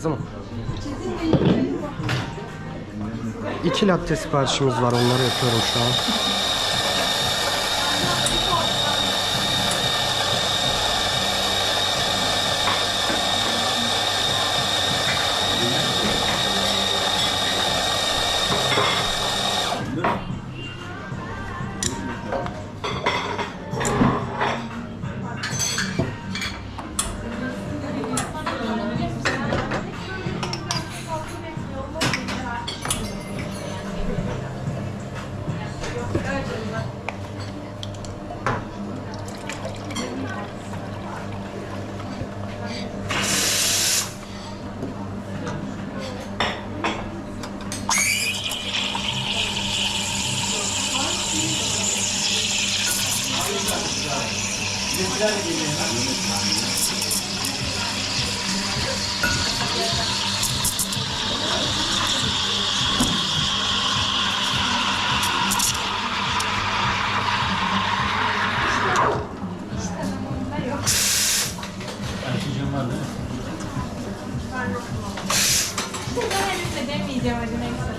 Kızım. İki latte siparişimiz var. Onları yapıyorum şu an. Henüz demeyeceğim hadi neyse.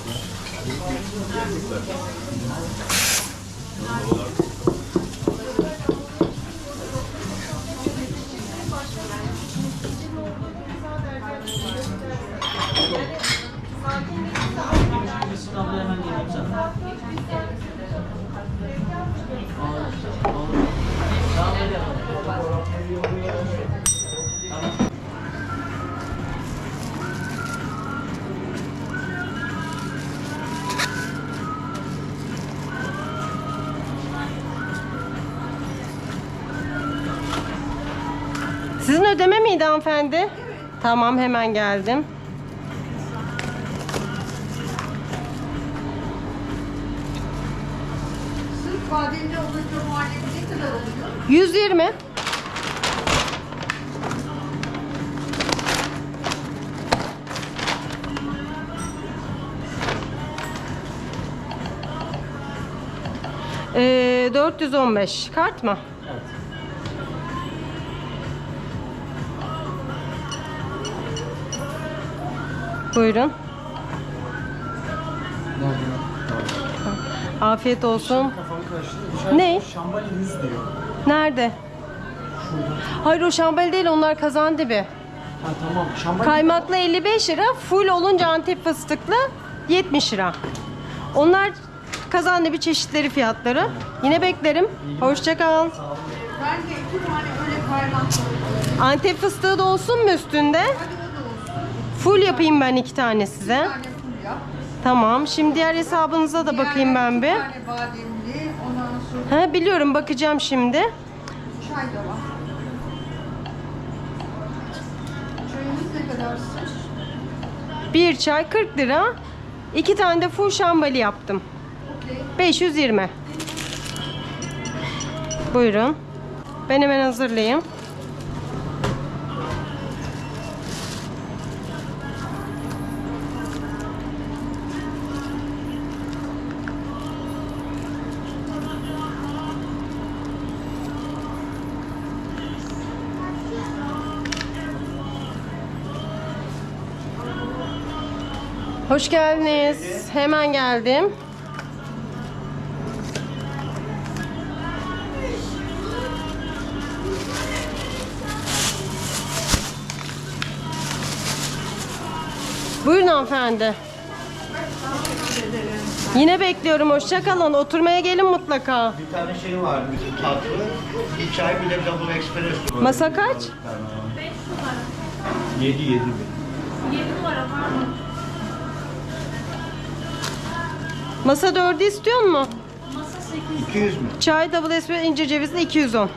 どうだ? Sizin ödeme miydi hanımefendi? Tamam hemen geldim. Sırf bademli olunca muhallebi ne kadar oluyor? 120. Ee, 415 kart mı? Evet. Buyurun. Afiyet olsun. Ne? Şambali 100 diyor. Nerede? Hayır o şambali değil onlar kazandibi. Ha tamam. Şambali Kaymaklı 55 lira, full olunca antep fıstıklı 70 lira. Onlar kazandibi çeşitleri fiyatları. Yine beklerim. Hoşça kal. Bence iki tane öyle kaymaklı. Antep fıstığı da olsun mu üstünde? Hadi. Full yapayım ben iki tane size. Bir tane full yap. Tamam. Şimdi diğer hesabınıza da bakayım ben bir. Bir tane bademli. Ondan sonra Ha biliyorum bakacağım şimdi. çay da var. Çayımız ne kadar? Bir çay 40 lira. İki tane de full şambali yaptım. Okey. 520. Buyurun. Ben hemen hazırlayayım. Hoş geldiniz. Hemen geldim. Buyurun hanımefendi. Yine bekliyorum. Hoşça kalın. Oturmaya gelin mutlaka. Bir tane şey var bizim tatlı. Bir çay bir de double espresso. var. Masa kaç? 5 numara. 7 7 bin. 7 numara pardon. Masa dördü istiyor mu? Masa 8. 200 mü? Çay double espresso incir cevizli 210.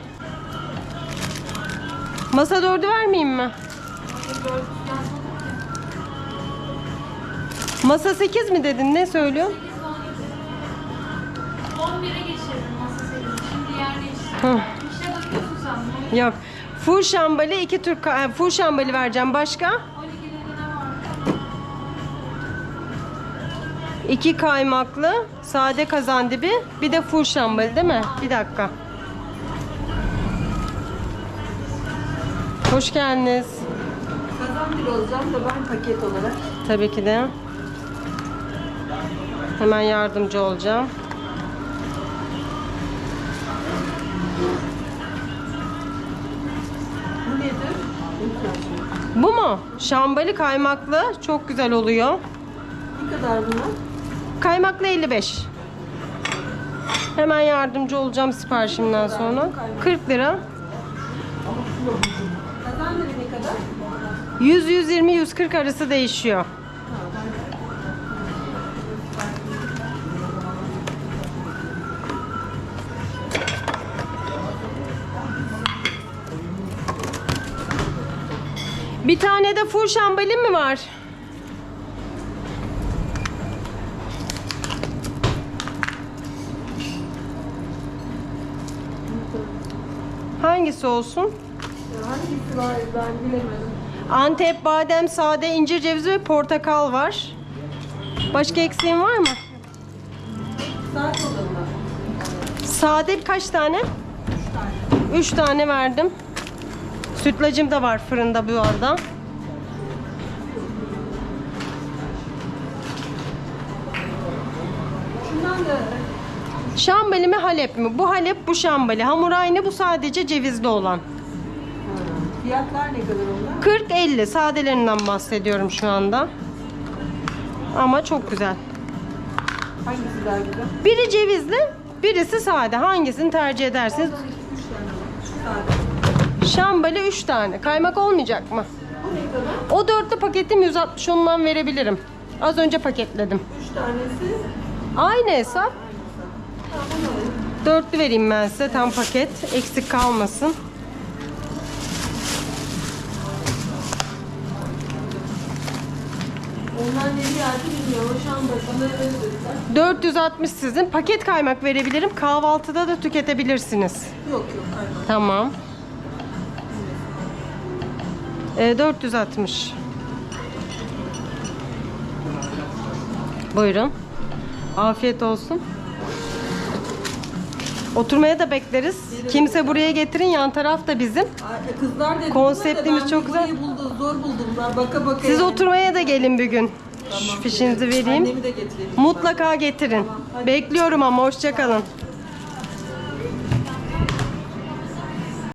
Masa dördü vermeyeyim mi? 4 yazmadık ki. Masa 8 mi dedin? Ne söylüyorsun? 11'e geçelim masa 8. Şimdi yer değişti. Hı. İşe bakıyorsun sen. Yok. Full şambali, iki Türk e, full şambali vereceğim. Başka? İki kaymaklı, sade kazandibi, bir de full şambali değil mi? Bir dakika. Hoş geldiniz. Kazan bir olacağım da ben paket olarak. Tabii ki de. Hemen yardımcı olacağım. Bu nedir? Bu mu? Şambali kaymaklı. Çok güzel oluyor. Ne kadar bunlar? Kaymaklı 55. Hemen yardımcı olacağım siparişimden sonra. 40 lira. Kazan da ne kadar? 100, 120, 140 arası değişiyor. Bir tane de full şambalin mi var? Hangisi olsun? Hangisi var ben bilemedim. Antep, badem, sade, incir cevizi ve portakal var. Başka eksiğin var mı? Saat olanlar. Sade kaç tane? Üç tane verdim. Sütlacım da var fırında bu arada. Şundan da Şambali mi Halep mi? Bu Halep, bu Şambali. Hamur aynı, bu sadece cevizli olan. fiyatlar ne kadar onlar? 40-50 sadelerinden bahsediyorum şu anda. Ama çok güzel. Hangisi daha güzel? Biri cevizli, birisi sade. Hangisini tercih edersiniz? Şambali 3 tane. Kaymak olmayacak mı? Bu ne kadar? O dörtlü paketim 160 ondan verebilirim. Az önce paketledim. Üç tanesi. Aynı hesap. Dörtlü vereyim ben size tam paket. Eksik kalmasın. Onlar nereye aldı bilmiyorum. Şu an bunları verirler. 460 sizin. Paket kaymak verebilirim. Kahvaltıda da tüketebilirsiniz. Yok yok hayır. Tamam. Ee, 460. Buyurun. Afiyet olsun. Oturmaya da bekleriz. Kimse buraya getirin. Yan taraf da bizim. Ay, Kızlar dedi. Konseptimiz ben çok güzel. burayı Buldu, zor buldumlar. Baka baka. Siz yani. oturmaya da gelin bir gün. Şu fişinizi vereyim. Annemi de getireyim. Mutlaka getirin. Bekliyorum ama hoşça kalın.